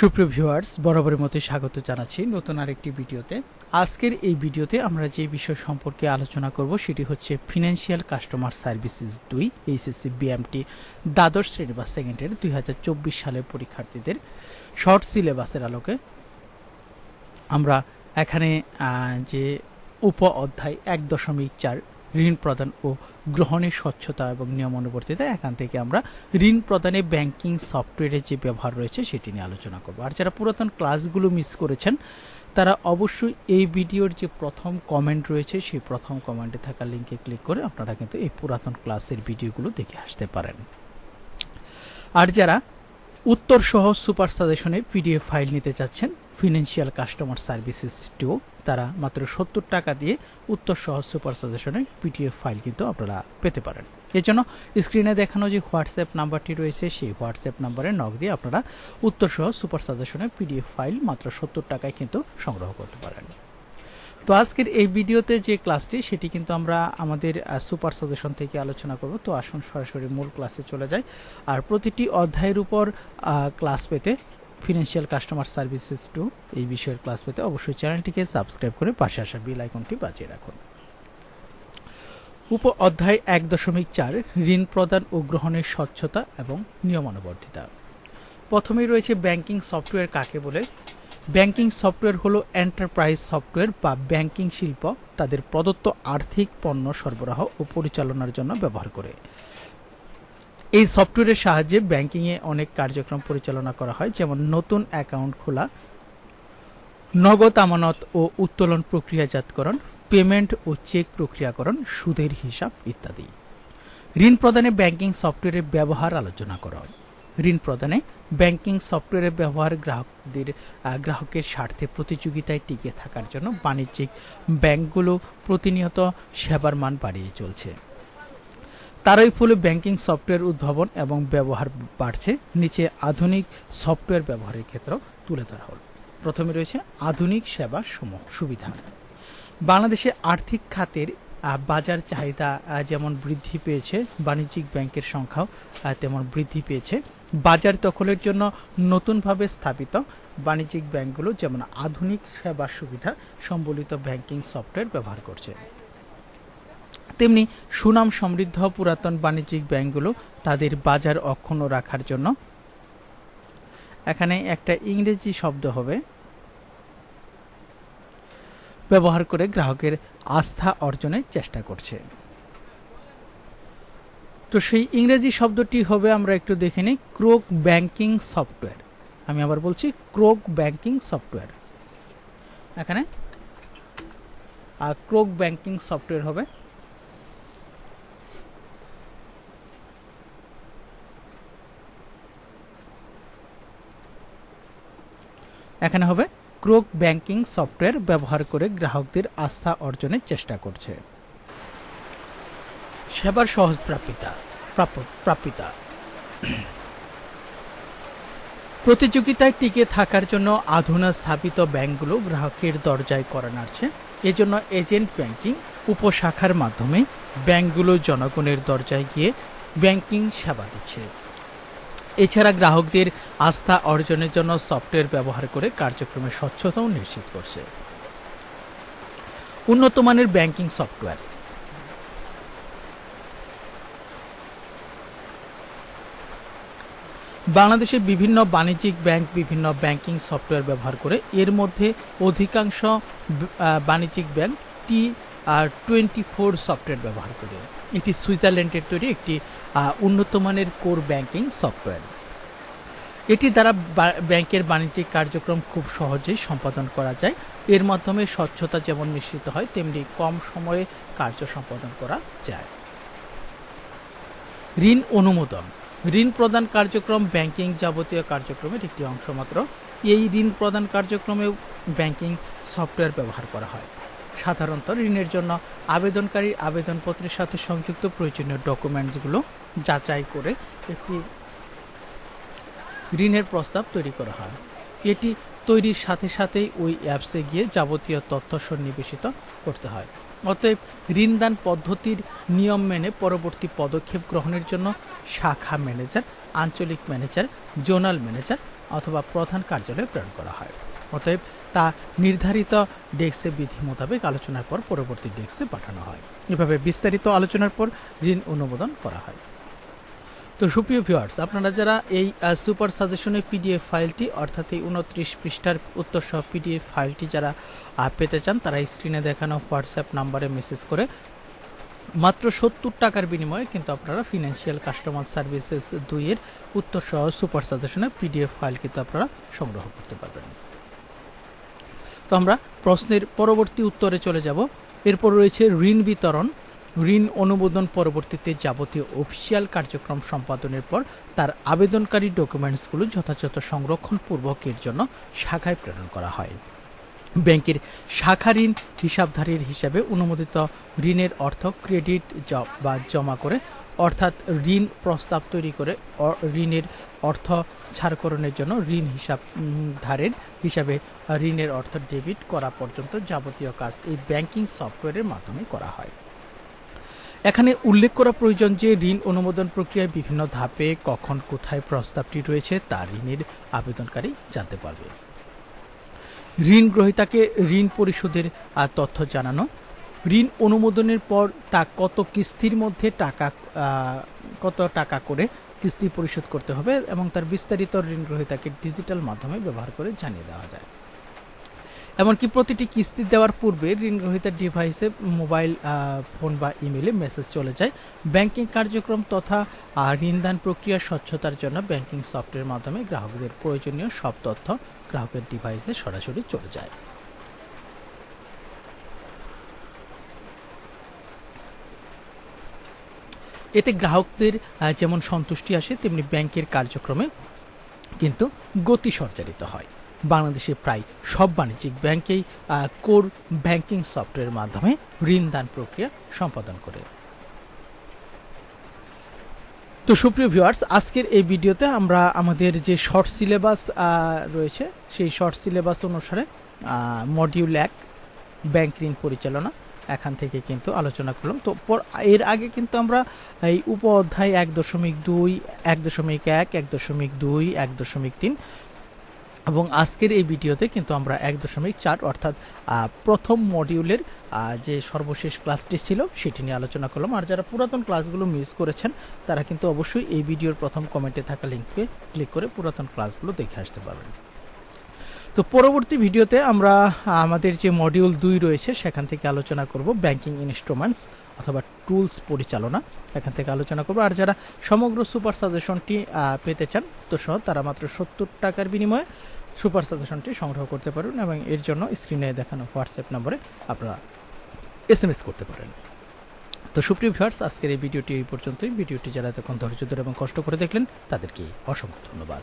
সুপ্রিয় ভিউয়ার্স, বরাবরের মতো স্বাগত জানাচ্ছি নতুন আরেকটি ভিডিওতে। আজকের এই ভিডিওতে আমরা যে বিষয় সম্পর্কে আলোচনা করব সেটি হচ্ছে ফিনান্সিয়াল কাস্টমার সার্ভিসেস দুই এইচএসসি বিএমটি দ্বাদশ শ্রেণি বা সেকেন্ডের দুই হাজার চব্বিশ সালের পরীক্ষার্থীদের। শর্ট সিলেবাসের আলোকে আমরা এখানে যে উপ অধ্যায় এক দশমিক চার ঋণ প্রদান ও গ্রহণের স্বচ্ছতা এবং নিয়মানুবর্তিতা এখান থেকে আমরা ঋণ প্রদানে ব্যাংকিং সফটওয়্যারের যে ব্যবহার রয়েছে সেটি নিয়ে আলোচনা করব। আর যারা পুরাতন ক্লাসগুলো মিস করেছেন, তারা অবশ্যই এই ভিডিওর যে প্রথম কমেন্ট রয়েছে, সেই প্রথম কমেন্টে থাকা লিঙ্কে ক্লিক করে আপনারা কিন্তু এই পুরাতন ক্লাসের ভিডিওগুলো দেখে আসতে পারেন। আর যারা উত্তর সহ সুপার সাজেশনে পিডিএফ ফাইল নিতে চাচ্ছেন ফিনান্সিয়াল কাস্টমার সার্ভিসেস টু তারা মাত্র সত্তর টাকা দিয়ে উত্তর সহ সুপার সাজেশনে পিডিএফ ফাইল কিন্তু আপনারা পেতে পারেন। এর জন্য স্ক্রিনে দেখানো যে হোয়াটসঅ্যাপ নাম্বারটি রয়েছে, সেই হোয়াটসঅ্যাপ নাম্বারে নক দিয়ে আপনারা উত্তর সহ সুপার সাজেশনের পিডিএফ ফাইল মাত্র সত্তর টাকায় কিন্তু সংগ্রহ করতে পারেন। তো আজকের এই ভিডিওতে যে ক্লাসটি, সেটি কিন্তু আমরা আমাদের সুপার সাজেশন থেকে আলোচনা করব। তো আসুন সরাসরি মূল ক্লাসে চলে যাই। আর প্রতিটি অধ্যায়ের উপর ক্লাস পেতে ফিনান্সিয়াল কাস্টমার সার্ভিসেস টু এই বিষয়ের ক্লাস পেতে অবশ্যই চ্যানেলটিকে সাবস্ক্রাইব করে পাশে আসা বিল আইকনটি বাজিয়ে রাখুন। উপ অধ্যায় এক দশমিক চার, ঋণ প্রদান ও গ্রহণের স্বচ্ছতা এবং নিয়মানুবর্তিতা। প্রথমেই রয়েছে ব্যাংকিং সফটওয়্যার কাকে বলে? ব্যাংকিং সফটওয়্যার হলো এন্টারপ্রাইজ সফটওয়্যার বা ব্যাংকিং শিল্প, তাদের প্রদত্ত আর্থিক পণ্য সরবরাহ ও পরিচালনার জন্য ব্যবহার করে। এই সফটওয়্যারের সাহায্যে ব্যাংকিংয়ে অনেক কার্যক্রম পরিচালনা করা হয়, যেমন নতুন অ্যাকাউন্ট খোলা, নগদ আমানত ও উত্তোলন প্রক্রিয়াজাতকরণ পেমেন্ট ও চেক প্রক্রিয়াকরণ, সুদের হিসাব ইত্যাদি। ঋণ প্রদানে ব্যাংকিং সফটওয়্যারের ব্যবহার আলোচনা করা হয়। ঋণ প্রদানে ব্যাংকিং সফটওয়্যারের ব্যবহার গ্রাহকদের গ্রাহকের স্বার্থে প্রতিযোগিতায় টিকে থাকার জন্য বাণিজ্যিক ব্যাংকগুলো প্রতিনিয়ত সেবার মান বাড়িয়ে চলছে। তারই ফলে ব্যাংকিং সফটওয়্যার উদ্ভাবন এবং ব্যবহার বাড়ছে। নিচে আধুনিক সফটওয়্যার ব্যবহারের ক্ষেত্র তুলে ধরা হল। প্রথমে রয়েছে আধুনিক সেবা সম- সুবিধা। বাংলাদেশে আর্থিক খাতের বাজার চাহিদা যেমন বৃদ্ধি পেয়েছে, বাণিজ্যিক ব্যাংকের সংখ্যাও তেমন বৃদ্ধি পেয়েছে। বাজার দখলের জন্য নতুনভাবে স্থাপিত বাণিজ্যিক ব্যাংকগুলো যেমন আধুনিক সেবা সুবিধা, সম্বলিত ব্যাংকিং সফটওয়্যার ব্যবহার করছে। তেমনি সুনাম সমৃদ্ধ পুরাতন বাণিজ্যিক ব্যাংকগুলো তাদের বাজার অক্ষুণ্ণ রাখার জন্য। এখানে একটা ইংরেজি শব্দ হবে। ব্যবহার করে গ্রাহকের আস্থা অর্জনের চেষ্টা করছে। তো সেই ইংরেজি শব্দটি হবে, আমরা একটু দেখে নিই, ক্রোক ব্যাংকিং সফটওয়্যার। আমি আবার বলছি, ক্রোক ব্যাংকিং সফটওয়্যার। এখানে আর ক্রোক ব্যাংকিং সফটওয়্যার হবে। এখানে হবে ক্রোক ব্যাংকিং সফটওয়্যার ব্যবহার করে গ্রাহকদের আস্থা অর্জনের চেষ্টা করছে। সেবার সহজ প্রাপ্যতা প্রাপ- প্রাপ্যতা প্রতিযোগিতায় টিকে থাকার জন্য আধুনা স্থাপিত ব্যাংকগুলো গ্রাহকের দরজায় করা নাড়ছে। এজন্য এজেন্ট ব্যাংকিং উপশাখার মাধ্যমে ব্যাংকগুলো জনগণের দরজায় গিয়ে ব্যাংকিং সেবা দিচ্ছে। এছাড়া গ্রাহকদের আস্থা অর্জনের জন্য সফটওয়্যার ব্যবহার করে কার্যক্রমের স্বচ্ছতাও নিশ্চিত করছে। উন্নত মানের ব্যাংকিং সফটওয়্যার। বাংলাদেশের বিভিন্ন বাণিজ্যিক ব্যাংক বিভিন্ন ব্যাংকিং সফটওয়্যার ব্যবহার করে এর মধ্যে অধিকাংশ বাণিজ্যিক ব্যাংক টি আর টোয়েন্টি ফোর সফটওয়্যার ব্যবহার করে। এটি সুইজারল্যান্ডের তৈরি একটি উন্নত মানের কোর ব্যাংকিং সফটওয়্যার। এটি দ্বারা ব্যাংকের বাণিজ্যিক কার্যক্রম খুব সহজেই সম্পাদন করা যায়। এর মাধ্যমে স্বচ্ছতা যেমন নিশ্চিত হয়, তেমনি কম সময়ে কার্য সম্পাদন করা যায়। ঋণ অনুমোদন। ঋণ প্রদান কার্যক্রম ব্যাংকিং যাবতীয় কার্যক্রমের একটি অংশ মাত্র। এই ঋণ প্রদান কার্যক্রমেও ব্যাংকিং সফটওয়্যার ব্যবহার করা হয়। সাধারণত ঋণের জন্য আবেদনকারী আবেদনপত্রের সাথে সংযুক্ত প্রয়োজনীয় ডকুমেন্টসগুলো যাচাই করে একটি ঋণের প্রস্তাব তৈরি করা হয়। এটি তৈরির সাথে সাথেই ওই অ্যাপসে গিয়ে যাবতীয় তথ্য সন্নিবেশিত করতে হয়। অতএব ঋণদান পদ্ধতির নিয়ম মেনে পরবর্তী পদক্ষেপ গ্রহণের জন্য শাখা ম্যানেজার, আঞ্চলিক ম্যানেজার, জোনাল ম্যানেজার অথবা প্রধান কার্যালয়ে প্রেরণ করা হয়। অতএব তা নির্ধারিত ডেস্কে বিধি মোতাবেক আলোচনার পর পরবর্তী ডেস্কে পাঠানো হয়। এভাবে বিস্তারিত আলোচনার পর ঋণ অনুমোদন করা হয়। তো সুপ্রিয় ভিউয়ার্স, আপনারা যারা এই সুপার সাজেশনের পিডিএফ ফাইলটি, অর্থাৎ এই উনত্রিশ পৃষ্ঠার উত্তর সহ পিডিএফ ফাইলটি যারা পেতে চান, তারা স্ক্রিনে দেখানো হোয়াটসঅ্যাপ নাম্বারে মেসেজ করে মাত্র সত্তর টাকার বিনিময়ে কিন্তু আপনারা ফিনান্সিয়াল কাস্টমার সার্ভিসেস দুইয়ের উত্তর সহ সুপার সাজেশনের পিডিএফ ফাইল কিন্তু আপনারা সংগ্রহ করতে পারবেন। তো আমরা প্রশ্নের পরবর্তী উত্তরে চলে যাব। এরপর রয়েছে ঋণ বিতরণ। ঋণ অনুমোদন পরবর্তীতে যাবতীয় অফিসিয়াল কার্যক্রম সম্পাদনের পর তার আবেদনকারী ডকুমেন্টসগুলো যথাযথ সংরক্ষণপূর্বক এর জন্য শাখায় প্রেরণ করা হয়। ব্যাংকের শাখা ঋণ হিসাবধারীর হিসাবে অনুমোদিত ঋণের অর্থ ক্রেডিট বা জমা করে অর্থাৎ ঋণ প্রস্তাব তৈরি করে ঋণের অর্থ ছাড়করণের জন্য ঋণ হিসাব ধারের হিসাবে ঋণের অর্থ ডেবিট করা পর্যন্ত যাবতীয় কাজ এই ব্যাংকিং সফটওয়্যারের মাধ্যমে করা হয়। এখানে উল্লেখ করা প্রয়োজন যে ঋণ অনুমোদন প্রক্রিয়ায় বিভিন্ন ধাপে কখন কোথায় প্রস্তাবটি রয়েছে তা ঋণের আবেদনকারী জানতে পারবে। ঋণ গ্রহীতাকে ঋণ পরিশোধের তথ্য জানানো ঋণ অনুমোদনের পর তা কত কিস্তির মধ্যে টাকা কত টাকা করে কিস্তি পরিশোধ করতে হবে এবং তার বিস্তারিত ঋণ গ্রহীতাকে ডিজিটাল মাধ্যমে ব্যবহার করে জানিয়ে দেওয়া যায়। এমনকি প্রতিটি কিস্তি দেওয়ার পূর্বে ঋণ গ্রহীতার ডিভাইসে মোবাইল ফোন বা ইমেলে মেসেজ চলে যায়। ব্যাংকিং কার্যক্রম তথা ঋণদান প্রক্রিয়ার স্বচ্ছতার জন্য ব্যাংকিং সফটওয়্যারের মাধ্যমে গ্রাহকদের প্রয়োজনীয় সব তথ্য গ্রাহকের ডিভাইসে সরাসরি চলে যায়। এতে গ্রাহকদের যেমন সন্তুষ্টি আসে, তেমনি ব্যাংকের কার্যক্রমে কিন্তু গতি সঞ্চারিত হয়। বাংলাদেশে প্রায় সব বাণিজ্যিক ব্যাংকেই কোর ব্যাংকিং সফটওয়্যারের মাধ্যমে ঋণ দান প্রক্রিয়া সম্পাদন করে। তো সুপ্রিয় ভিউয়ার্স, আজকের এই ভিডিওতে আমরা আমাদের যে শর্ট সিলেবাস রয়েছে, সেই শর্ট সিলেবাস অনুসারে মডিউল এক, ব্যাংক ঋণ পরিচালনা এখান থেকে কিন্তু আলোচনা করলাম। তো এর আগে কিন্তু আমরা এই উপ অধ্যায় এক দশমিক দুই, এক দশমিক এক এক দশমিক দুই, এক দশমিক তিন এবং আজকের এই ভিডিওতে কিন্তু আমরা এক দশমিক চার অর্থাৎ প্রথম মডিউলের যে সর্বশেষ ক্লাসটি ছিল সেটি নিয়ে আলোচনা করলাম। আর যারা পুরাতন ক্লাসগুলো মিস করেছেন, তারা কিন্তু অবশ্যই এই ভিডিওর প্রথম কমেন্টে থাকা লিঙ্কে ক্লিক করে পুরাতন ক্লাসগুলো দেখে আসতে পারবেন। তো পরবর্তী ভিডিওতে আমরা আমাদের যে মডিউল দুই রয়েছে, সেখান থেকে আলোচনা করব ব্যাংকিং ইনস্ট্রুমেন্টস অথবা টুলস পরিচালনা। এখান থেকে আলোচনা করব। আর যারা সমগ্র সুপার সাজেশনটি পেতে চান তো সহ তারা মাত্র সত্তর টাকার বিনিময়ে সুপার সাজেশনটি সংগ্রহ করতে পারেন এবং এর জন্য স্ক্রিনে দেখানো হোয়াটসঅ্যাপ নম্বরে আপনারা এস এম এস করতে পারেন। তো সুপ্রিয় ভিউয়ার্স আজকের এই ভিডিওটি এই পর্যন্তই। ভিডিওটি যারা এতক্ষণ ধৈর্য ধরে এবং কষ্ট করে দেখলেন, তাদেরকে অসংখ্য ধন্যবাদ।